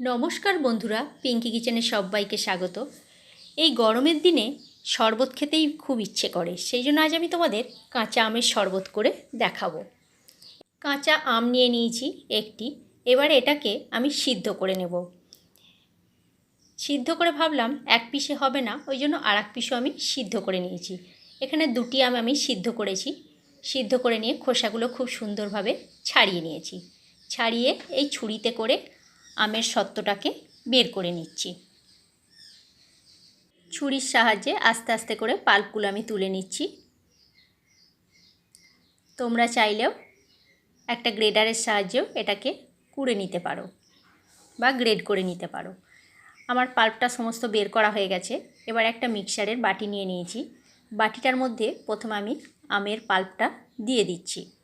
নমস্কার বন্ধুরা পিঙ্কি কিচেনে সবাইকে স্বাগত। এই গরমের দিনে শরবত খেতেই খুব ইচ্ছে করে, সেই জন্য আজ আমি তোমাদের কাঁচা আমের শরবত করে দেখাবো। কাঁচা আম নিয়ে নিয়েছি একটি, এবারে এটাকে আমি সিদ্ধ করে নেব। সিদ্ধ করে ভাবলাম এক পিসে হবে না, ওই জন্য আর এক পিসও আমি সিদ্ধ করে নিয়েছি। এখানে দুটি আম আমি সিদ্ধ করেছি, সিদ্ধ করে নিয়ে খোসাগুলো খুব সুন্দরভাবে ছাড়িয়ে নিয়েছি। ছাড়িয়ে এই ছুরিতে করে আমের সত্ত্বটাকে বের করে নিচ্ছি। ছুরির সাহায্যে আস্তে আস্তে করে পাল্পগুলো আমি তুলে নিচ্ছি। তোমরা চাইলেও একটা গ্রেডারের সাহায্যেও এটাকে কুড়ে নিতে পারো বা গ্রেড করে নিতে পারো। আমার পাল্পটা সমস্ত বের করা হয়ে গেছে। এবার একটা মিক্সারের বাটি নিয়ে নিয়েছি। বাটিটার মধ্যে প্রথমে আমি আমের পাল্পটা দিয়ে দিচ্ছি।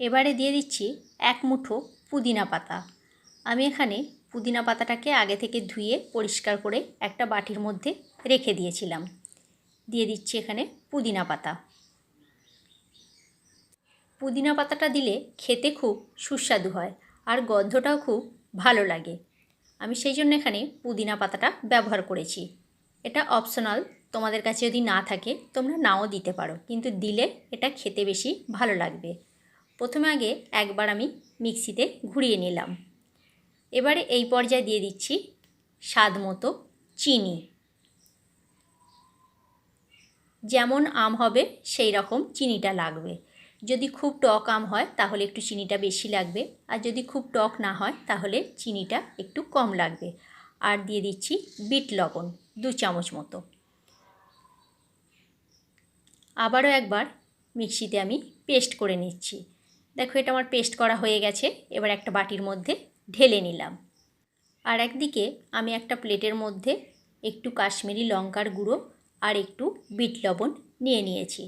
এবারে দিয়ে দিচ্ছি এক মুঠো পুদিনা পাতা। আমি এখানে পুদিনা পাতাটাকে আগে থেকে ধুয়ে পরিষ্কার করে একটা বাটির মধ্যে রেখে দিয়েছিলাম। দিয়ে দিচ্ছি এখানে পুদিনা পাতা। পুদিনা পাতাটা দিলে খেতে খুব সুস্বাদু হয় আর গন্ধটাও খুব ভালো লাগে। আমি সেই জন্য এখানে পুদিনা পাতাটা ব্যবহার করেছি। এটা অপশনাল তোমাদের কাছে যদি না থাকে তোমরা নাও দিতে পারো, কিন্তু দিলে এটা খেতে বেশি ভালো লাগবে। প্রথমে আগে একবার আমি মিক্সিতে ঘুরিয়ে নিলাম। এবারে এই পর্যায়ে দিয়ে দিচ্ছি স্বাদ মতো চিনি। যেমন আম হবে, সেই রকম চিনিটা লাগবে। যদি খুব টক আম হয়, তাহলে একটু চিনিটা বেশি লাগবে। আর যদি খুব টক না হয়, তাহলে চিনিটা একটু কম লাগবে। আর দিয়ে দিচ্ছি বিট লবণ, দু চামচ মতো। আবারও একবার মিক্সিতে আমি পেস্ট করে নিচ্ছি। দেখো, এটা আমার পেস্ট করা হয়ে গেছে। এবার একটা বাটির মধ্যে ঢেলে নিলাম। আর একদিকে আমি একটা প্লেটের মধ্যে একটু কাশ্মীরি লঙ্কার গুঁড়ো আর একটু বিট লবণ নিয়ে নিয়েছি।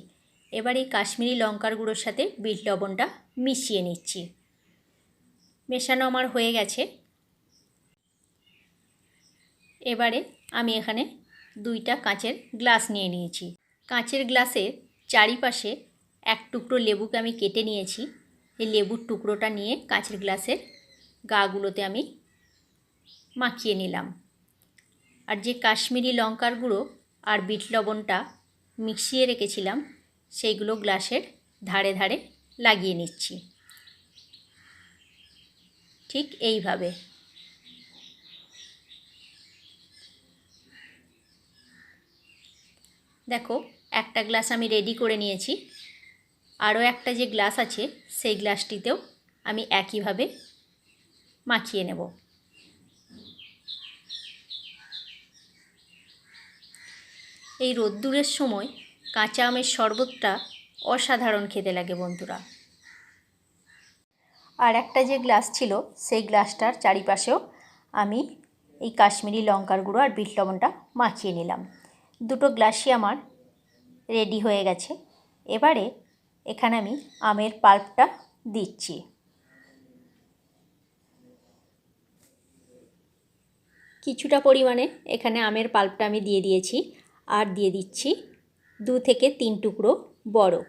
এবার এই কাশ্মীরি লঙ্কার গুঁড়োর সাথে বিট লবণটা মিশিয়ে নিচ্ছি। মেশানো আমার হয়ে গেছে। এবারে আমি এখানে দুইটা কাঁচের গ্লাস নিয়ে নিয়েছি। কাঁচের গ্লাসের চারিপাশে এক টুকরো লেবুকে আমি কেটে নিয়েছি। এই লেবুর টুকরোটা নিয়ে কাঁচের গ্লাসের গাগুলোতে আমি মাখিয়ে নিলাম। আর যে কাশ্মীরি লঙ্কার গুঁড়ো আর বিট লবণটা মিশিয়ে রেখেছিলাম, সেইগুলো গ্লাসের ধারে ধারে লাগিয়ে নিচ্ছি। ঠিক এইভাবে। দেখো, একটা গ্লাস আমি রেডি করে নিয়েছি। আরও একটা যে গ্লাস আছে, সেই গ্লাসটিতেও আমি একইভাবে মাখিয়ে নেব। এই রোদ্দুরের সময় কাঁচা আমের শরবতটা অসাধারণ খেতে লাগে বন্ধুরা। আর একটা যে গ্লাস ছিল, সেই গ্লাসটার চারিপাশেও আমি এই কাশ্মীরি লঙ্কার গুঁড়ো আর বিট লবণটা মাখিয়ে নিলাম। দুটো গ্লাসই আমার রেডি হয়ে গেছে। এবারে এখানে আমি আমের পাল্পটা দিচ্ছি। কিছুটা পরিমাণে এখানে আমের পাল্পটা আমি দিয়ে দিয়েছি আর দিয়ে দিচ্ছি দু থেকে তিন টুকরো বরফ।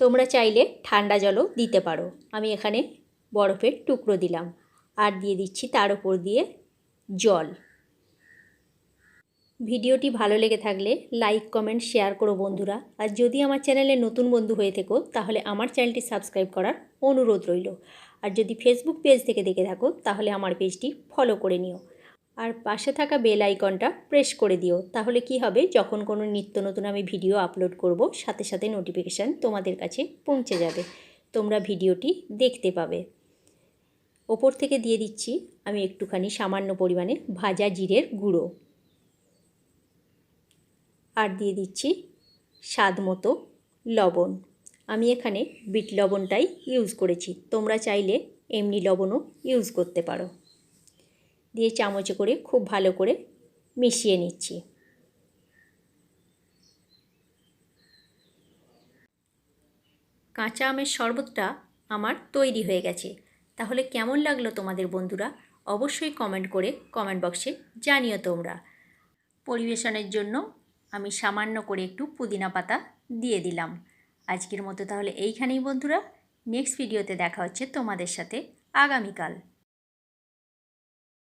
তোমরা চাইলে ঠান্ডা জলও দিতে পারো। আমি এখানে বরফের টুকরো দিলাম আর দিয়ে দিচ্ছি তার উপর দিয়ে জল। ভিডিওটি ভালো লেগে থাকলে লাইক, কমেন্ট, শেয়ার করো বন্ধুরা। আর যদি আমার চ্যানেলে নতুন বন্ধু হয়ে থেকো, তাহলে আমার চ্যানেলটি সাবস্ক্রাইব করার অনুরোধ রইল। আর যদি ফেসবুক পেজ থেকে দেখে থাকো, তাহলে আমার পেজটি ফলো করে নিও। আর পাশে থাকা বেল আইকনটা প্রেস করে দিও। তাহলে কি হবে? যখন কোনো নিত্য নতুন আমি ভিডিও আপলোড করব, সাথে সাথে নোটিফিকেশান তোমাদের কাছে পৌঁছে যাবে। তোমরা ভিডিওটি দেখতে পাবে। ওপর থেকে দিয়ে দিচ্ছি আমি একটুখানি সামান্য পরিমাণে ভাজা জিরের গুঁড়ো। আর দিয়ে দিচ্ছি স্বাদ মতো লবণ। আমি এখানে বিট লবণটাই ইউজ করেছি। তোমরা চাইলে এমনি লবণও ইউজ করতে পারো। দিয়ে চামচে করে খুব ভালো করে মিশিয়ে নিচ্ছি। কাঁচা আমের শরবতটা আমার তৈরি হয়ে গেছে। তাহলে কেমন লাগল তোমাদের বন্ধুরা? অবশ্যই কমেন্ট করে কমেন্ট বক্সে জানিও তোমরা। পরিবেশনের জন্য আমি সামান্য করে একটু পুদিনা পাতা দিয়ে দিলাম। আজকের মতো তাহলে এইখানেই বন্ধুরা। নেক্সট ভিডিওতে দেখা হচ্ছে তোমাদের সাথে। আগামীকাল।